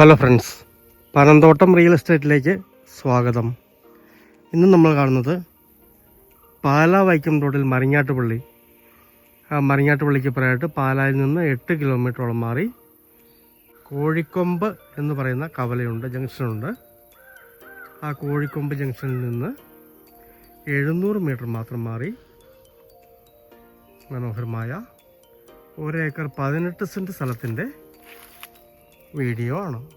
Hello friends Panamthottam real എസ്റ്റേറ്റിലേക്ക് സ്വാഗതം. ഇന്ന് നമ്മൾ കാണുന്നത് പാല വൈക്കം റോഡിൽ മറിഞ്ഞാട്ടുപള്ളി ആ മറിഞ്ഞാട്ടുപള്ളിക്ക് പറയായിട്ട് പാലായിൽ നിന്ന് എട്ട് കിലോമീറ്ററോളം മാറി കോഴിക്കൊമ്പ് എന്ന് പറയുന്ന കവലയുണ്ട് ജംഗ്ഷനുണ്ട് ആ കോഴിക്കൊമ്പ് ജംഗ്ഷനിൽ നിന്ന് എഴുന്നൂറ് മീറ്റർ മാത്രം മാറി മനോഹരമായ ഒരേക്കർ പതിനെട്ട് സെന്റ് സ്ഥലത്തിന്റെ വീഡിയോ ആണ്.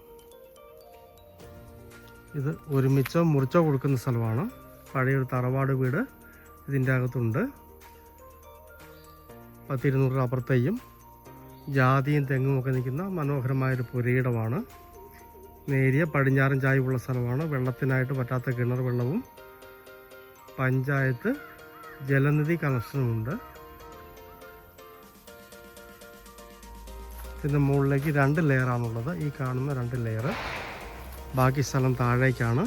ഇത് ഒരുമിച്ചോ മുറിച്ചോ കൊടുക്കുന്ന സ്ഥലമാണ്. പഴയൊരു തറവാട് വീട് ഇതിന്റെ അകത്തുണ്ട്. പത്തിരുന്നൂറ് റബ്ബർ തൈയും ജാതിയും തെങ്ങും ഒക്കെ നിൽക്കുന്ന മനോഹരമായൊരു പുരയിടമാണ്. നേരിയ പടിഞ്ഞാറൻ ചായവുള്ള സ്ഥലമാണ്. വെള്ളത്തിനായിട്ട് പറ്റാത്ത കിണർ വെള്ളവും പഞ്ചായത്ത് ജലനിധി കണക്ഷനുമുണ്ട് ഇതിന്റെ മുകളിലേക്ക് രണ്ട് ലെയറാണുള്ളത്. ഈ കാണുന്ന രണ്ട് ലെയർ ബാക്കി സ്ഥലം താഴേക്കാണ്.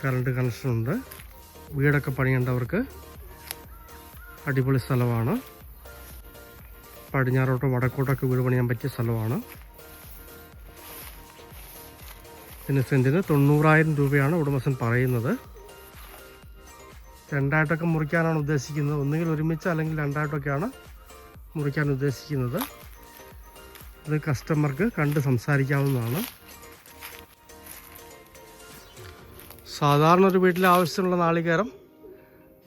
കറണ്ട് കണക്ഷൻ ഉണ്ട്. വീടൊക്കെ പണിയേണ്ടവർക്ക് അടിപൊളി സ്ഥലമാണ്. പടിഞ്ഞാറോട്ടോ വടക്കോട്ടൊക്കെ വീട് പണിയാൻ പറ്റിയ സ്ഥലമാണ്. പിന്നെ സെന്റിന് തൊണ്ണൂറായിരം രൂപയാണ് ഉടമസ്ഥൻ പറയുന്നത്. രണ്ടായിട്ടൊക്കെ മുറിക്കാനാണ് ഉദ്ദേശിക്കുന്നത്. ഒന്നുകിൽ ഒരുമിച്ച് അല്ലെങ്കിൽ രണ്ടായിട്ടൊക്കെയാണ് മുറിക്കാൻ ഉദ്ദേശിക്കുന്നത്. അത് കസ്റ്റമർക്ക് കണ്ട് സംസാരിക്കാവുന്നതാണ്. സാധാരണ ഒരു വീട്ടിലെ ആവശ്യമുള്ള നാളികേരം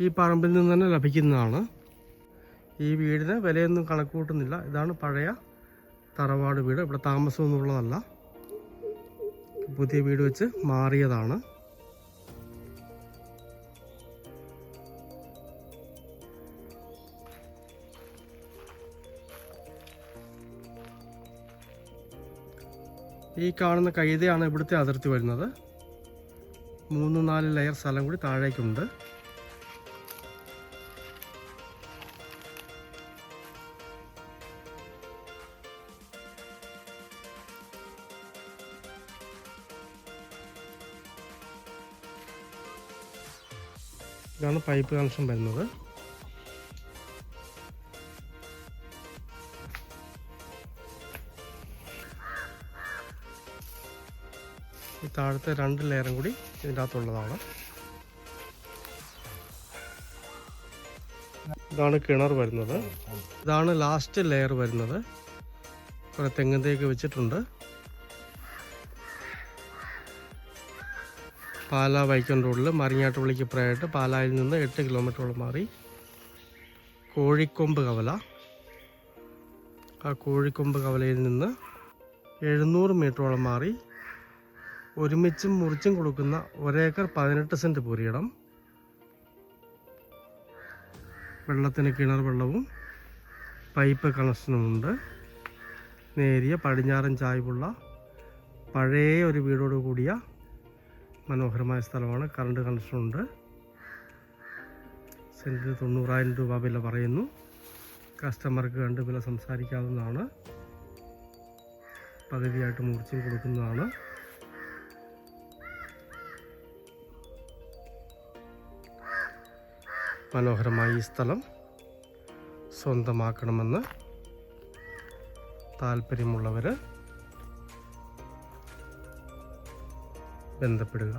ഈ പറമ്പിൽ നിന്ന് തന്നെ ലഭിക്കുന്നതാണ്. ഈ വീടിന് വിലയൊന്നും കണക്കൂട്ടുന്നില്ല ഇതാണ് പഴയ തറവാട് വീട്. ഇവിടെ താമസമൊന്നുമുള്ളതല്ല. പുതിയ വീട് വെച്ച് മാറിയതാണ്. ഈ കാണുന്ന കൈതയാണ് ഇവിടുത്തെ അതിർത്തി വരുന്നത്. മൂന്ന് നാല് ലെയർ സ്ഥലം കൂടി താഴേക്കുണ്ട്. ഇതാണ് പൈപ്പ് കണക്ഷൻ വരുന്നത്. ഈ താഴത്തെ രണ്ട് ലെയറും കൂടി ഇതിന്റെ അകത്തുള്ളതാണ്. ഇതാണ് കിണർ വരുന്നത്. ഇതാണ് ലാസ്റ്റ് ലെയർ വരുന്നത്. കുറേ തെങ്ങിന്തേക്ക് തേക്ക് വെച്ചിട്ടുണ്ട്. പാല വൈക്കം റോഡിൽ മറിഞ്ഞാട്ടുപള്ളിക്ക് പ്രായമായിട്ട് പാലായിൽ നിന്ന് എട്ട് കിലോമീറ്ററോളം മാറി കോഴിക്കൊമ്പ് കവല. ആ കോഴിക്കൊമ്പ് കവലയിൽ നിന്ന് എഴുന്നൂറ് മീറ്ററോളം മാറി ഒരുമിച്ചും മുറിച്ചും കൊടുക്കുന്ന ഒരേക്കർ പതിനെട്ട് സെന്റ് പുരിയിടം. വെള്ളത്തിന് കിണർ വെള്ളവും പൈപ്പ് കണക്ഷനുമുണ്ട് നേരിയ പടിഞ്ഞാറൻ ചായ്വുള്ള പഴയ ഒരു വീടോട് കൂടിയ മനോഹരമായ സ്ഥലമാണ്. കറണ്ട് കണക്ഷനുണ്ട് സെന്റിന് തൊണ്ണൂറായിരം രൂപ വില പറയുന്നു. കസ്റ്റമർക്ക് കണ്ട് വില സംസാരിക്കാവുന്നതാണ്. പകുതിയായിട്ട് മുറിച്ചും കൊടുക്കുന്നതാണ്. മനോഹരമായ ഈ സ്ഥലം സ്വന്തമാക്കണമെന്ന് താല്പര്യമുള്ളവർ ബന്ധപ്പെടുക.